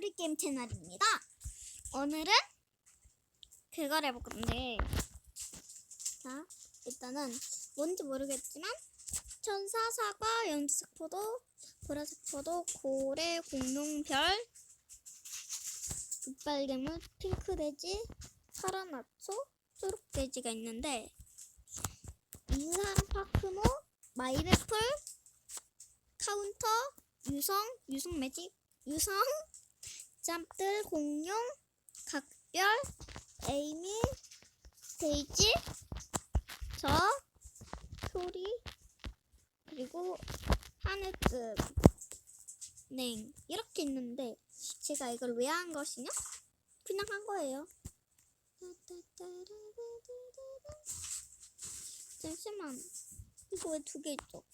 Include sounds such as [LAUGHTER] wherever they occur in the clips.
소리 게임 채널입니다. 오늘은 그걸 해볼 건데, 자 일단은 뭔지 모르겠지만 천사, 사과, 연두색 포도, 보라색 포도, 고래, 공룡별, 이빨개물, 핑크돼지, 파란 아초, 초록돼지가 있는데 인상 파크모, 마이애플, 카운터, 유성, 유성 매직, 유성, 짬들, 공룡, 각별, 에이미, 데이지, 저, 소리, 그리고 하늘끝, 네, 이렇게 있는데 제가 이걸 왜 한 것이냐? 그냥 한 거예요. 잠시만, 이거 왜 두 개 있죠?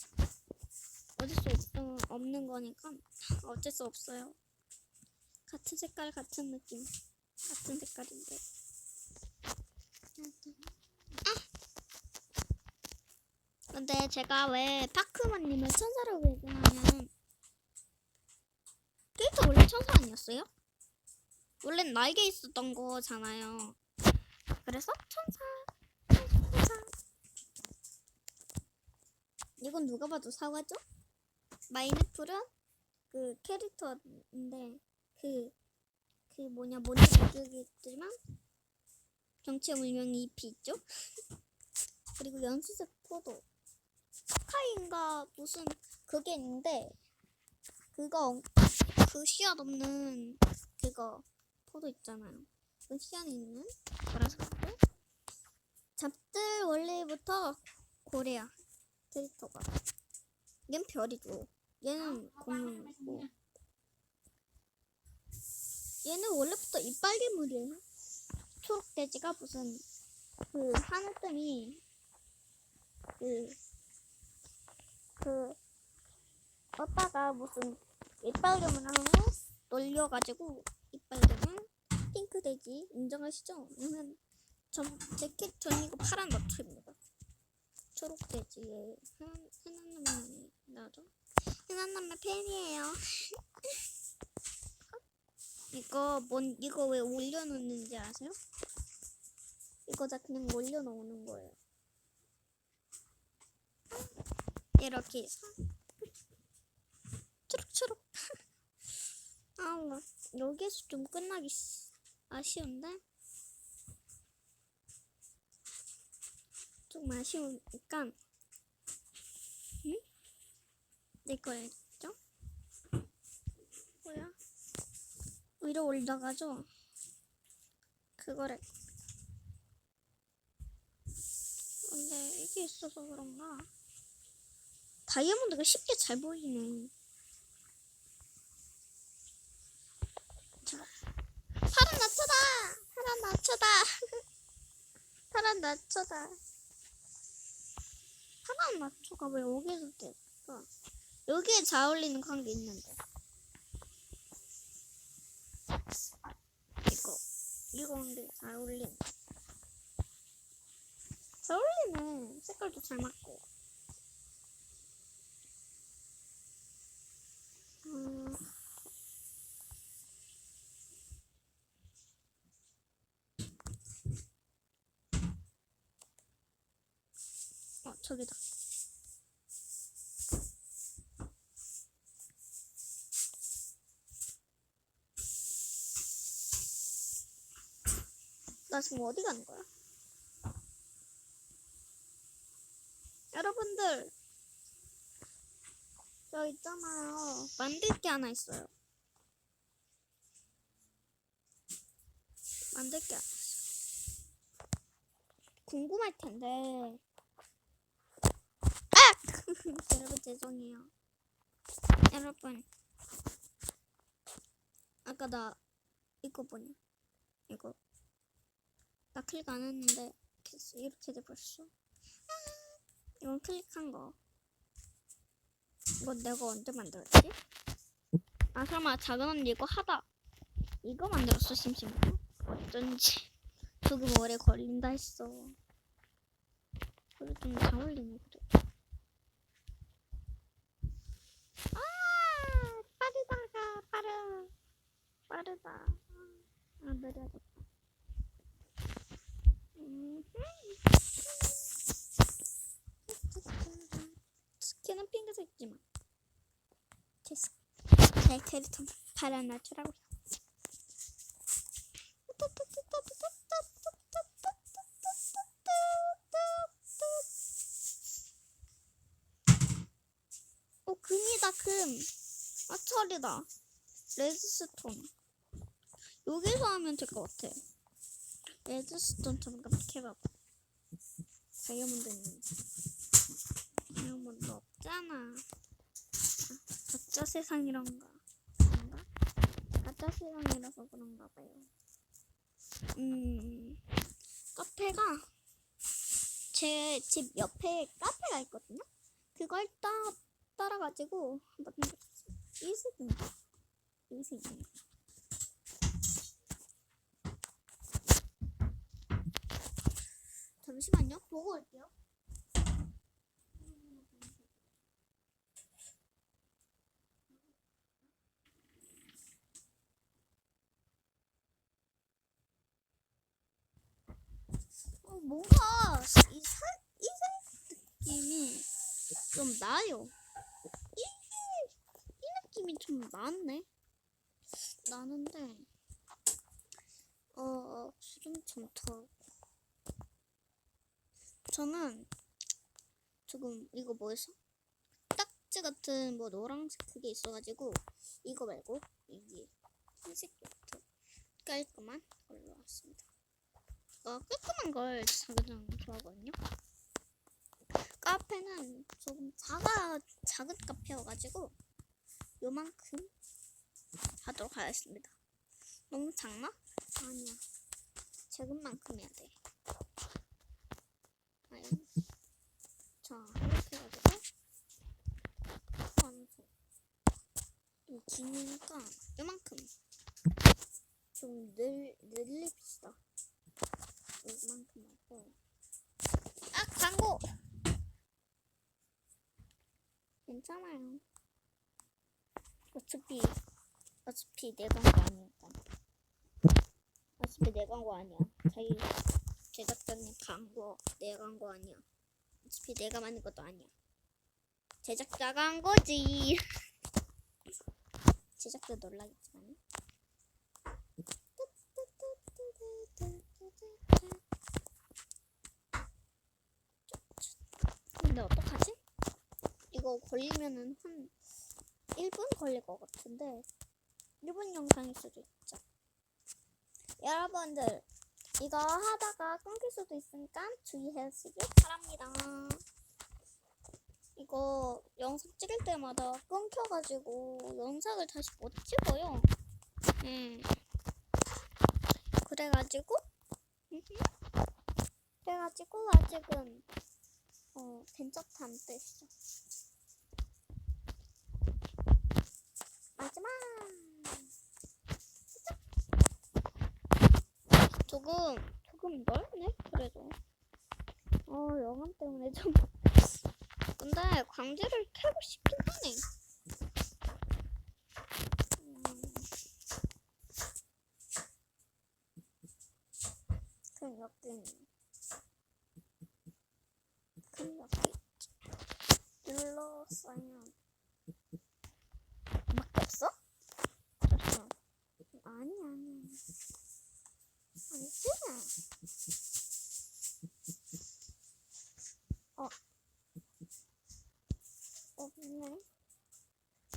어쩔 수 없, 없는 거니까 어쩔 수 없어요. 같은 색깔, 같은 느낌, 같은 색깔인데. 아! 근데 제가 왜 파크만님을 천사라고 얘기하냐면 캐릭터 원래 천사 아니었어요? 원래는 날개 있었던 거잖아요. 그래서 천사, 천사. 이건 누가 봐도 사과죠? 마이애플은 그 캐릭터인데 그, 그 뭐냐 뭔지 모르겠지만 정치의 물명이 잎이 있죠? [LAUGHS] 그리고 연수색 포도. 스카이인가 무슨 그게 있는데 그거 그 씨앗 없는 그거 포도 있잖아요. 그 씨앗이 있는 보라색 포도? 잡들 원래부터 고래야 캐릭터가. 얘는 별이고 얘는 공룡이고 얘는 원래부터 이빨개물이에요 초록 돼지가 무슨 그 하늘뜸이 그, 그 오빠가 무슨 이빨개물하고 놀려가지고 이빨개물 핑크 돼지 인정하시죠? 얘는 전 재킷 전이고 파란 너트입니다 초록 돼지의 흔한, 흔한 남매 나죠? 흔한 남매 팬이에요. [LAUGHS] 이거 뭔 이거 왜 올려놓는지 아세요? 이거 다 그냥 올려놓는 거예요. 이렇게 초록초록. [LAUGHS] 아, 나 여기에서 좀 끝나기 시- 아쉬운데. 좀 아쉬우니까 응? 했죠? 뭐야? 위로 올라가죠? 그거를 근데 이게 있어서 그런가 다이아몬드가 쉽게 잘 보이네 자 파란 나초다 파란 나초다 [LAUGHS] 파란 나초다 파란 나초가 왜 여기서 됐어? 여기에 잘 어울리는 게 있는데. 이거. 이거 근데 잘 어울리네. 잘 어울리네. 색깔도 잘 맞고. 음. 어, 저기다. 나 지금 어디 가는 거야? 여러분들, 저 있잖아요. 만들 게 하나 있어요. 만들 게 하나 있어. 궁금할 텐데. 아! [LAUGHS] 여러분 죄송해요. 여러분. 아까 나 이거 뭐냐? 이거. 나 클릭 안 했는데 이렇게, 이렇게 돼버렸어. 아, 이건 클릭한 거. 이거 내가 언제 만들었지? 아 설마 작은 언니 이거 하다 이거 만들었어 심심해서 어쩐지 조금 오래 걸린다 했어. 그래 좀잘 어울리네 그래. 아 빠르다가 빠르 빠르 빠르다. 아, 느려졌다. 음. 스킨은 핑크색이지만 제, 스- 제 캐릭터는 파란 나주라고요. 오, 금이다, 금. 아, 철이다. 레드스톤. 여기서 하면 될 것 같아. 레드스톤처럼 그렇게 해봐봐. 다이아몬드 있는데. 다이아몬드 없잖아. 아, 가짜 세상이란가. 그런가? 가짜 세상이라서 그런가 봐요. 음, 카페가 제 집 옆에 카페가 있거든요. 그걸 따, 따라가지고 한번. 이색인가? 이색인가? 잠시만요. 보고 올게요. 어, 뭔가 이 살, 이색 느낌이 좀 나요. 이, 이 느낌이 좀 나네. 나는데, 어, 기름좀 더. 저는 지금 이거 뭐였어? 딱지 같은 뭐 노란색 그게 있어가지고 이거 말고 이게 흰색 요트 깔끔한 걸로 왔습니다. 어, 깔끔한 걸 가장 좋아하거든요. 카페는 조금 작아 작은 카페여가지고 요만큼 하도록 하겠습니다. 너무 작나? 아니야. 작은 만큼 해야 돼. 자, 이렇게 해가지고 완성. 이 기니까 요만큼 좀 늘, 늘립시다. 요만큼 하고 아! 광고! 괜찮아요. 어차피 어차피 내 광고 아니니까. 어차피 내 광고 아니야. 자기 제작자님 광고 내 광고 아니야. 어차피 내가 만든 것도 아니야. 제작자가 한 거지. [LAUGHS] 제작자 놀라겠지만. 근데 어떡하지? 이거 걸리면은 한 1분 걸릴 것 같은데 1분 영상일 수도 있죠. 여러분들 이거 하다가 끊길 수도 있으니까 주의하시길 바랍니다. 이거 영상 찍을 때마다 끊겨가지고 영상을 다시 못 찍어요. 음. 그래가지고 그래가지고 아직은 어 괜찮다는 뜻이죠. 마지막 조금 조금 넓네? 그래도. 어 영암 때문에 좀. 근데 광대를 캐고 싶긴 하네. 음. 그럼 여기 있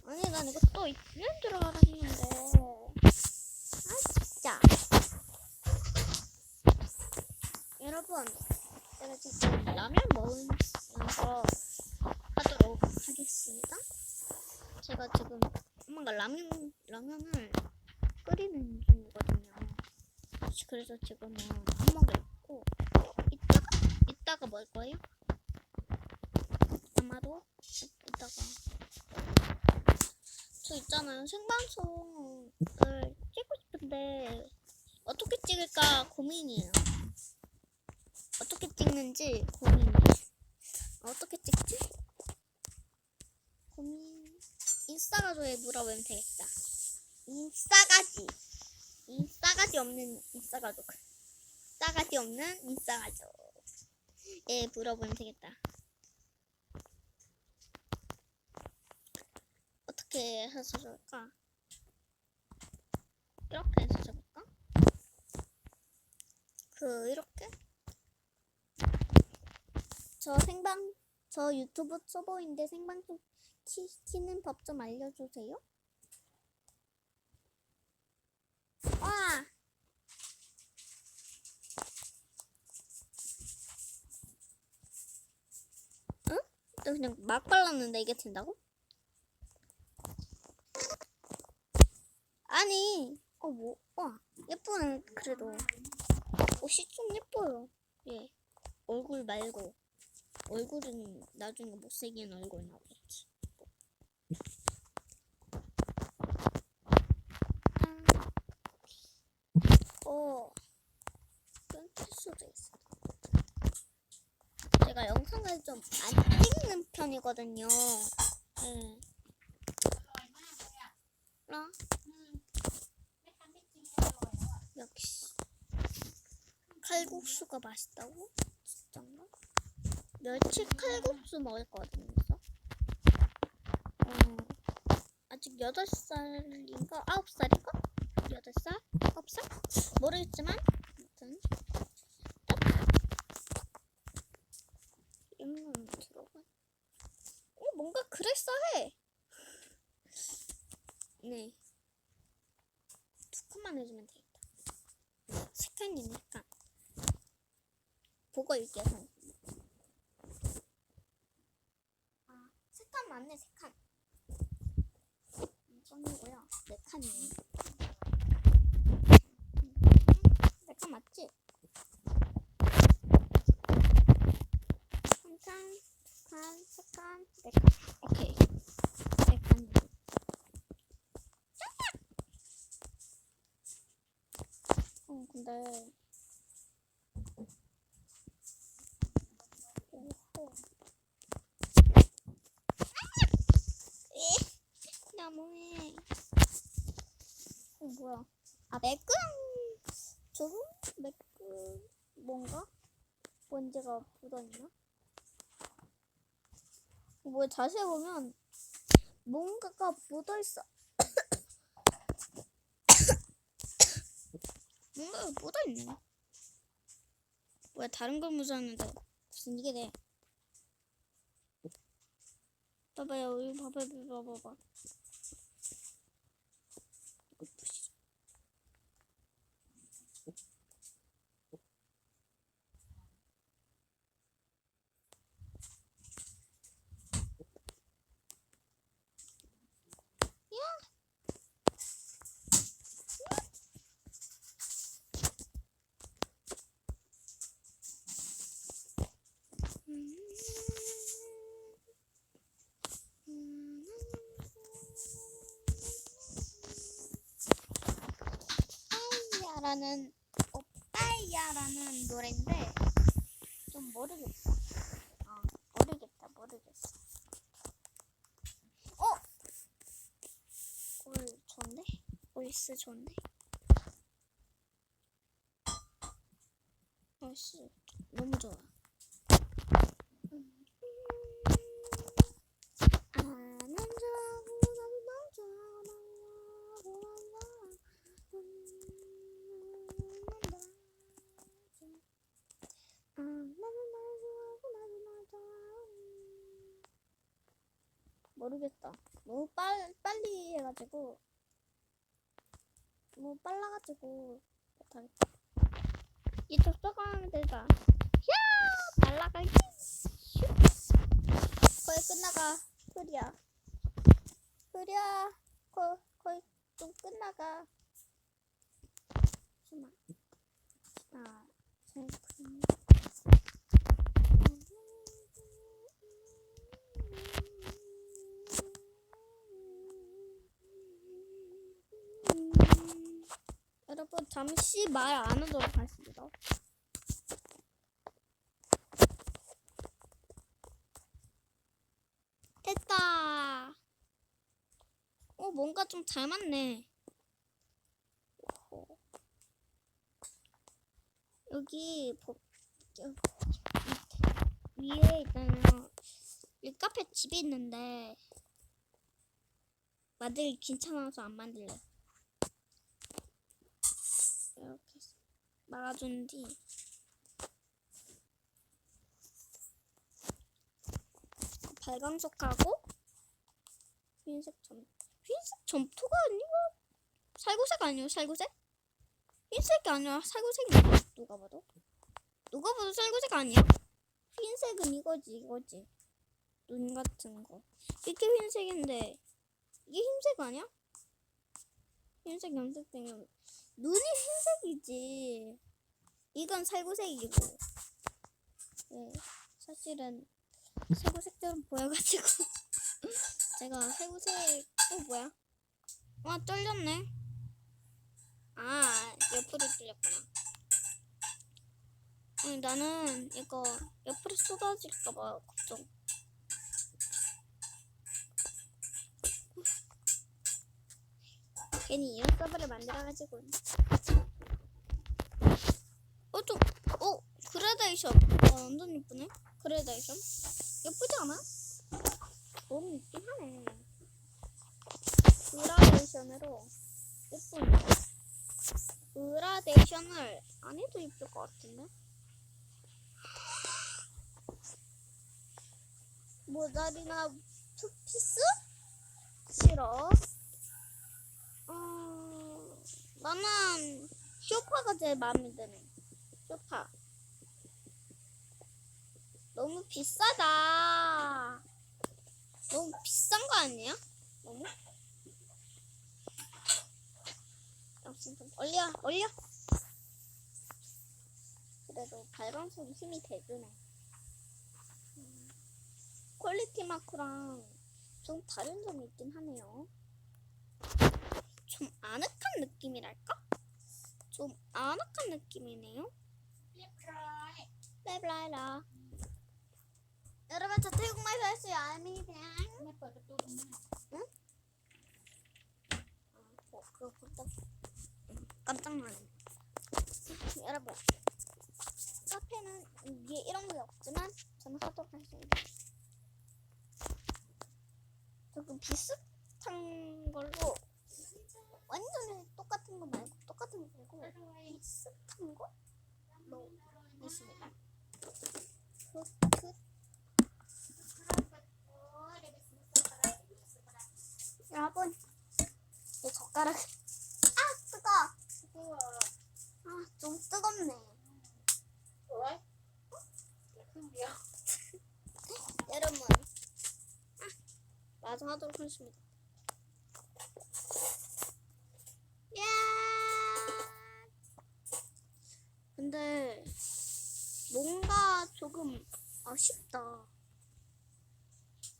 아니 난 이거 또 있는 줄 알았는데. 아 진짜. 여러분 제가 지금 라면 먹으면서 하도록 하겠습니다. 제가 지금 엄마가 라면 라면을 끓이는 중이거든요. 그래서 지금은 안 먹고 이따가 이따가 먹을 거예요? 아마도? 이따가 저 있잖아요 생방송을 찍고 싶은데 어떻게 찍을까 고민이에요 어떻게 찍는지 고민이에요 어떻게 찍지? 고민 인스타가조에 물어보면 되겠다 인스타가지 싸가지 없는 인싸가족. 싸가지 없는 인싸가족. 예, 물어보면 되겠다. 어떻게 해서 좋을까? 이렇게 해서 좋을까? 그, 이렇게? 저 생방, 저 유튜브 서버인데 생방 좀 키, 키는 법 좀 알려주세요. 와! 응? 나 그냥 막 발랐는데 이게 된다고? 아니, 어, 뭐, 와, 예쁘네, 그래도. 옷이 좀 예뻐요. 예. 얼굴 말고. 얼굴은 나중에 못생긴 얼굴 나오겠지. 아, 어, 끊길 수도 있어. 제가 영상을 좀 안 찍는 편이거든요. 예. 나 역시 칼국수가 맛있다고? 진짠가? 멸치 칼국수 먹을 거거든요. 어, 아직 8살인가? 9살인가? 8살? 9살? 모르겠지만 아무튼 이런 건 들어가 어, 뭔가 그럴싸해 네두 칸만 해주면 되겠다 네, 세 칸이니까 보고 읽게요 아, 세칸 맞네, 세 칸. 이건이고요. 네 칸이에요. 네칸 맞지? 한 칸, 두 칸, 세 칸, 네 칸. 오케이. 네 칸. 어, 근데. 오호. 에? 너무해. 어, 뭐야? 아, 매끄랑 조금 매끄 뭔가 먼지가 묻어있나? 뭐 자세히 보면 뭔가가 묻어있어. [COUGHS] 뭔가가 묻어있네. 왜 다른 걸 묻었는데 무슨 이게 돼? 봐봐요, 이거 봐봐, 봐봐, 봐봐. 오빠야라는 오빠야라는 노래인데 좀 모르겠어. 아 모르겠다 모르겠어. 어? 올 좋은데? 올스 좋은데? 올스 너무 좋아. 아는 자고 나도 모르겠다. 너무 빨, 빨리 해가지고 너무 빨라가지고. 이쪽 써가면 되자. 야 날라가기. 슉. 거의 끝나가. 흐리야. 거, 거의 좀 끝나가. 잠깐만. 하나, 둘, 셋. 여러분 잠시 말 안 하도록 하겠습니다. 됐다. 어 뭔가 좀 잘 맞네. 여기 위에 있잖아요. 이 카페 집이 있는데 만들기 귀찮아서 안 만들래. 막아준 뒤. 발광석하고 흰색 점 흰색 점토가 아니고 살구색 아니에요 살구색? 흰색이 아니라 살구색인가 누가 봐도? 누가 봐도 살구색 아니야? 흰색은 이거지 이거지. 눈 같은 거. 이게 흰색인데 이게 흰색 아니야? 흰색 염색 등은 눈이 흰색이지. 이건 살구색이고. 네 사실은 살구색처럼 보여가지고. [LAUGHS] 제가 살구색 어 뭐야? 아 떨렸네. 아 옆으로 뚫렸구나. 아니 나는 이거 옆으로 쏟아질까봐 걱정 괜히 이런 서버를 만들어가지고. 어 좀, 어 그라데이션. 와 완전 예쁘네. 그라데이션. 예쁘지 않아? 너무 있긴 하네. 그라데이션으로 예쁜 그라데이션을 안 해도 예쁠 것 같은데? 모자리나 투피스? 싫어 어, 나는 쇼파가 제일 마음에 드네. 쇼파. 너무 비싸다. 너무 비싼 거 아니야? 너무? 올려, 올려. 그래도 발광석이 힘이 되주네. 음, 퀄리티 마크랑 좀 다른 점이 있긴 하네요. 좀 아늑한 느낌이랄까? 좀 아늑한 느낌이네요. 라이라 여러분 저 태국말 할수 아닙니다. 응? 어, 그거 깜짝 놀랐네. 여러분 카페는 위에 이런 게 없지만 저는 하도록 하겠습니다. 조금 비슷 여기까지 하도록 하겠습니다. 야! 근데 뭔가 조금 아쉽다.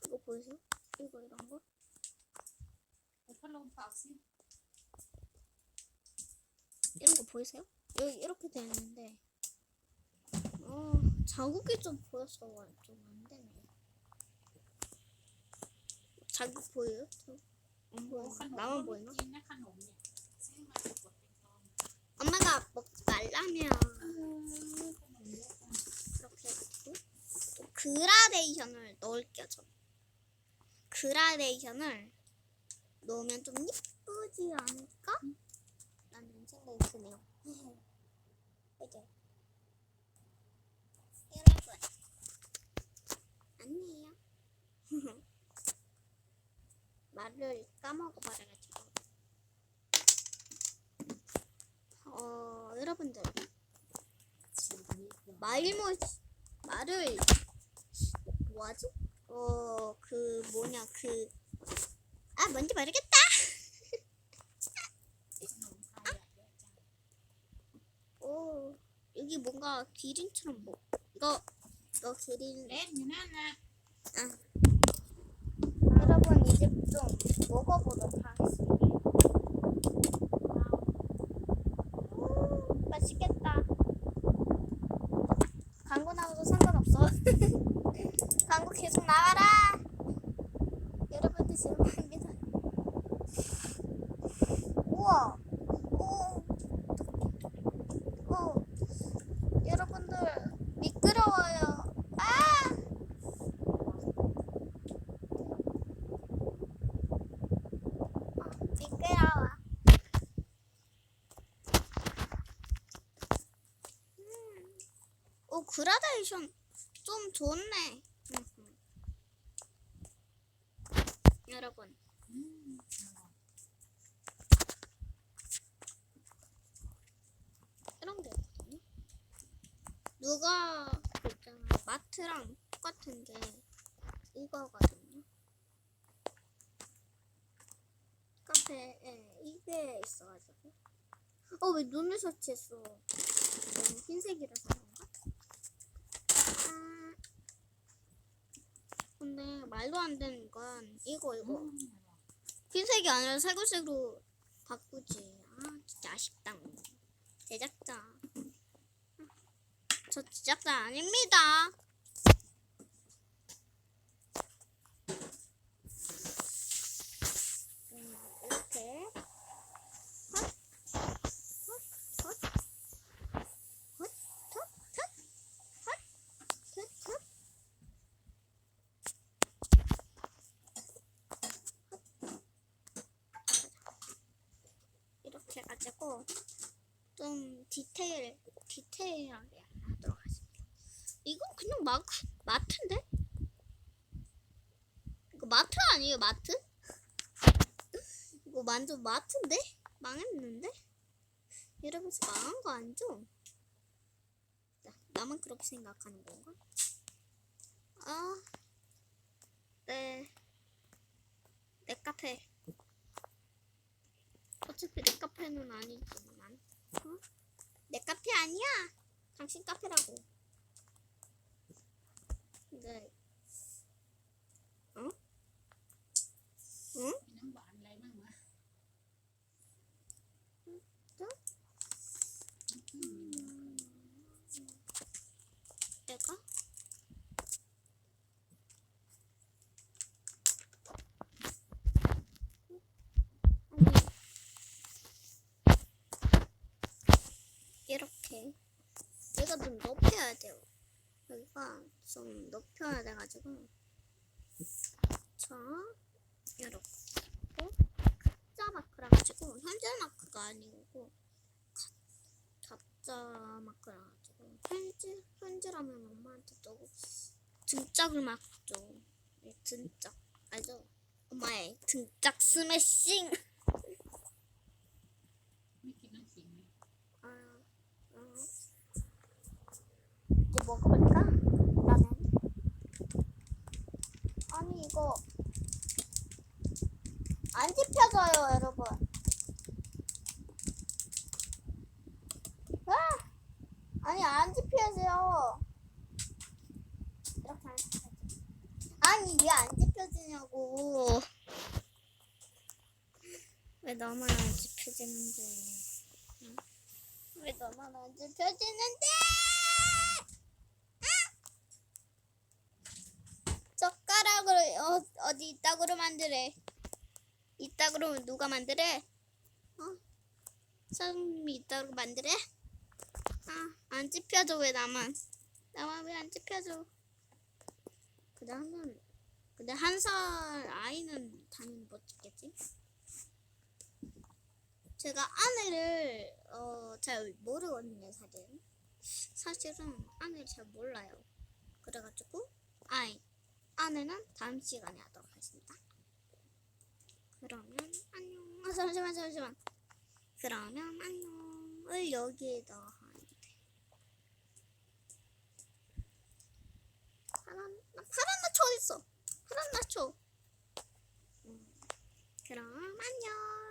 이거 보이세요? 이거 이런 거? 이런 거 보이세요? 여기 이렇게 되는데 어, 자국이 좀 보였어 완전. 자국 보여요? 저- 안 โอ้ 보여. ขนม 나만 ก็ 보이나? กินนะขนมเนี่ยซื้อมาจะกดเป็นกอง 엄마가 먹지 말라면 ขนมเยอะจัง 이렇게 해가지고 또 그라데이션을 넣을게요. 저. 그라데이션을 넣으면 좀 예쁘지 않을까? 라는 생각이 드네요. [LAUGHS] 그죠? 여러분 아니 까먹어 버려가지고. 어, 여러분들. 말모, 말을, 뭐하지? 어, 그, 뭐냐, 그, 아, 뭔지 모르겠다! 아? [LAUGHS] 오, 어, 여기 뭔가 기린처럼 뭐, 이거, 이거 기린. 네, 아. 먹어보도록 하겠습니다. 음, 맛있겠다. 광고 나와도 상관없어. [LAUGHS] 광고 계속 나와라. 여러분들 죄송합니다. 우와. 오. 오. 그라데이션 좀 좋네. 여러분. 음. 이런 게 있거든요. 누가 그 있잖아 마트랑 똑같은 게 이거거든요. 카페에 이게 있어가지고. 어 왜 눈을 설치했어? 너무 흰색이라서 그런가? 아. 근데 말도 안 되는 건 이거 이거 음. 흰색이 아니라 살구색으로 바꾸지. 아 진짜 아쉽다. 제작자. 저 제작자 아닙니다. 음, 이렇게 좀 디테일 디테일하게 하도록 하겠습니다. 이건 그냥 마크 마트인데? 이거 마트 아니에요 마트? 이거 완전 마트인데? 망했는데? 이러면서 망한 거 아니죠? 나, 나만 그렇게 생각하는 건가? 아, 네, 내 카페. 어차피 내 카페는 아니지만, 어? 내 카페 아니야. 당신 카페라고. 근 여기가 좀 높여야 돼가지고 자 이렇게 가짜 마크라 가지고 현재 마크가 아니고 가- 가짜 마크라 가지고 현지 현지라면 엄마한테 또 등짝을 맞죠. 네, 등짝 알죠? 엄마의 등짝 스매싱. 왜 너만 안 집혀지는데? 응? 왜 너만 안 집혀지는데? 아! 젓가락으로 어, 어디 이따구로 만드래? 이따구로 누가 만드래? 어? 사람이 이따구로 만드래? 아, 안 집혀져 왜 나만? 나만 왜 안? 근데 한번 근데 한살 아이는 당연히 못 찍겠지? 제가 아내를 어, 잘 모르거든요, 사실은. 사실은 아내를 잘 몰라요. 그래가지고 아이 아내는 다음 시간에 하도록 하겠습니다. 그러면 안녕. 아, 잠시만 잠시만. 그러면 안녕을 여기에다 돼. 파란 나 파란 나초 어딨어? 파란 나초. 음, 그럼 안녕.